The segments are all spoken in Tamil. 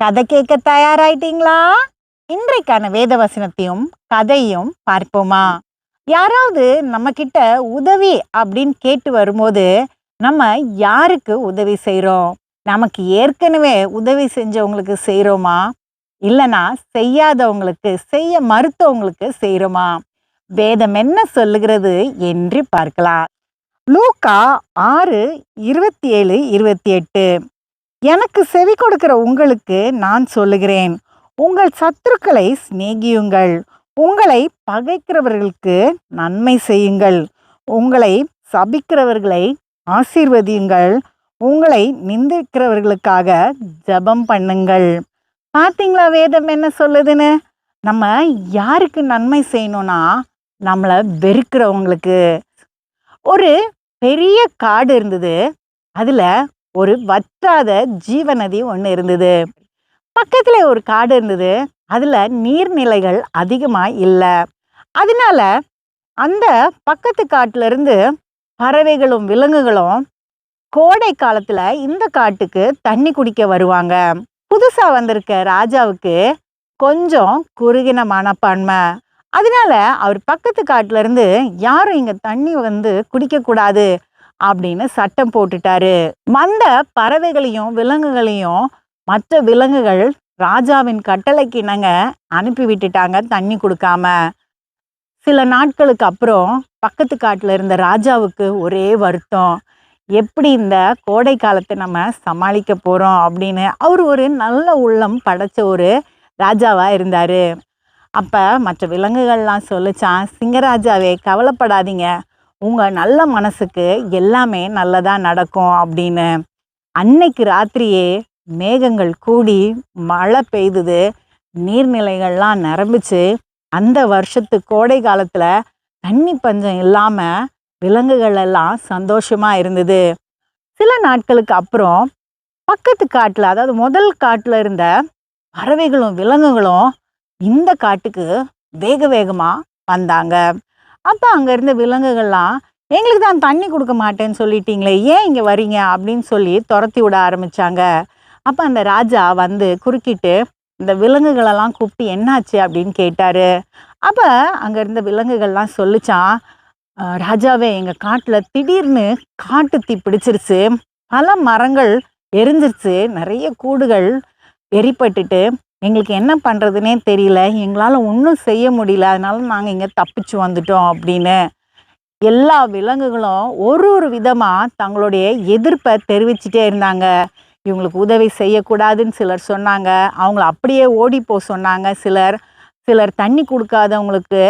கதை கேட்க தயாராயிட்டீங்களா? இன்றைக்கான வேத வசனத்தையும் கதையும் பார்ப்போமா? யாராவது நம்ம கிட்ட உதவி அப்படின்னு கேட்டு வரும்போது நம்ம யாருக்கு உதவி செய்கிறோம் நமக்கு ஏற்கனவே உதவி செஞ்சவங்களுக்கு செய்கிறோமா இல்லைனா செய்யாதவங்களுக்கு செய்ய மறுத்தவங்களுக்கு செய்கிறோமா வேதம் என்ன சொல்லுகிறது என்று பார்க்கலாம். லூக்கா ஆறு இருபத்தி ஏழு இருபத்தி எட்டு. எனக்கு செவி கொடுக்கிற உங்களுக்கு நான் சொல்லுகிறேன். உங்கள் சத்துருக்களை சிநேகியுங்கள். உங்களை பகைக்கிறவர்களுக்கு நன்மை செய்யுங்கள். உங்களை சபிக்கிறவர்களை ஆசீர்வதியுங்கள். உங்களை நிந்திக்கிறவர்களுக்காக ஜெபம் பண்ணுங்கள். பார்த்தீங்களா வேதம் என்ன சொல்லுதுன்னு? நம்ம யாருக்கு நன்மை செய்யணும்னா நம்மளை வெறுக்கிறவங்களுக்கு. ஒரு பெரிய காடு இருந்தது. அதில் ஒரு வற்றாத ஜீவநதி ஒன்று இருந்தது. பக்கத்தில் ஒரு காடு இருந்தது. அதில் நீர்நிலைகள் அதிகமாக இல்லை. அதனால அந்த பக்கத்து காட்டிலிருந்து பறவைகளும் விலங்குகளும் கோடை காலத்தில் இந்த காட்டுக்கு தண்ணி குடிக்க வருவாங்க. புதுசாக வந்திருக்க ராஜாவுக்கு கொஞ்சம் குறுகின மனப்பான்மை அதனால அவர் பக்கத்து காட்டிலிருந்து யாரும் இங்கே தண்ணி வந்து குடிக்கக்கூடாது. அப்படின்னு சட்டம் போட்டுட்டாரு. வந்த பறவைகளையும் விலங்குகளையும் மற்ற விலங்குகள் ராஜாவின் கட்டளைக்கு இணங்க அனுப்பி விட்டுட்டாங்க தண்ணி கொடுக்காம. சில நாட்களுக்கு அப்புறம் பக்கத்து காட்டில் இருந்த ராஜாவுக்கு ஒரே வருத்தம். எப்படி இந்த கோடை காலத்தை நம்ம சமாளிக்க போகிறோம் அப்படின்னு அவர் ஒரு நல்ல உள்ளம் படைச்ச ஒரு ராஜாவாக இருந்தார். அப்போ மற்ற விலங்குகள்லாம் சொல்லிச்சான் சிங்கராஜாவே கவலைப்படாதீங்க. உங்கள் நல்ல மனசுக்கு எல்லாமே நல்லதாக நடக்கும் அப்படின்னு. அன்னைக்கு ராத்திரியே மேகங்கள் கூடி மழை பெய்தது. நீர்நிலைகள்லாம் நிரம்பிச்சு அந்த வருஷத்து கோடை காலத்தில் தண்ணி பஞ்சம் இல்லாமல் விலங்குகள் எல்லாம் சந்தோஷமாக இருந்தது. சில நாட்களுக்கு அப்புறம் பக்கத்து காட்டில் அதாவது முதல் காட்டில் இருந்த பறவைகளும் விலங்குகளும் இந்த காட்டுக்கு வேக வேகமாக வந்தாங்க. அப்போ அங்கே இருந்த விலங்குகள்லாம் எங்களுக்கு தான் தண்ணி கொடுக்க மாட்டேன்னு சொல்லிட்டீங்களே ஏன் இங்கே வரீங்க அப்படின்னு சொல்லி துரத்தி விட ஆரம்பித்தாங்க அப்போ அந்த ராஜா வந்து குறுக்கிட்டு இந்த விலங்குகளெல்லாம் கூப்பிட்டு என்னாச்சு? அப்படின்னு கேட்டார். அப்போ அங்கே இருந்த விலங்குகள்லாம் சொல்லிச்சான் ராஜாவே எங்கள் காட்டில் திடீர்னு காட்டு தீ பிடிச்சிருச்சு. பல மரங்கள் எரிஞ்சிருச்சு. நிறைய கூடுகள் எரிப்பட்டுட்டு எங்களுக்கு என்ன பண்ணுறதுனே தெரியல. எங்களால் ஒன்றும் செய்ய முடியல. அதனால நாங்கள் இங்கே தப்பிச்சு வந்துட்டோம் அப்படின்னு. எல்லா விலங்குகளும் ஒரு ஒரு விதமாக தங்களுடைய எதிர்ப்பை தெரிவிச்சிட்டே இருந்தாங்க. இவங்களுக்கு உதவி செய்யக்கூடாதுன்னு சிலர் சொன்னாங்க. அவங்கள அப்படியே ஓடிப்போ சொன்னாங்க. சிலர் சிலர் தண்ணி கொடுக்காதவங்களுக்கு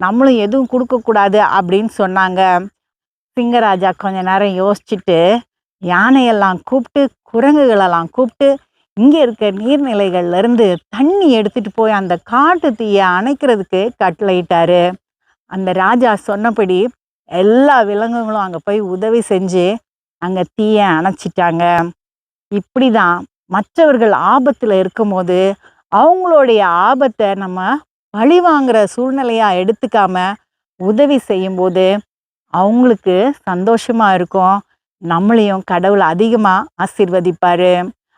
நம்மளும் எதுவும் கொடுக்கக்கூடாது அப்படின்னு சொன்னாங்க. சிங்கராஜா கொஞ்ச நேரம் யோசிச்சுட்டு யானையெல்லாம் கூப்பிட்டு குரங்குகளெல்லாம் கூப்பிட்டு இங்கே இருக்க நீர்நிலைகள்லேருந்து தண்ணி எடுத்துட்டு போய் அந்த காட்டு தீயை அணைக்கிறதுக்கு கட்டளையிட்டார். அந்த ராஜா சொன்னபடி எல்லா விலங்குகளும் அங்கே போய் உதவி செஞ்சு அங்கே தீயை அணைச்சிட்டாங்க. இப்படி தான் மற்றவர்கள் ஆபத்தில் இருக்கும்போது அவங்களுடைய ஆபத்தை நம்ம பழி வாங்குற சூழ்நிலையாக எடுத்துக்காம உதவி செய்யும்போது அவங்களுக்கு சந்தோஷமாக இருக்கும். நம்மளையும் கடவுள் அதிகமாக ஆசிர்வதிப்பார்.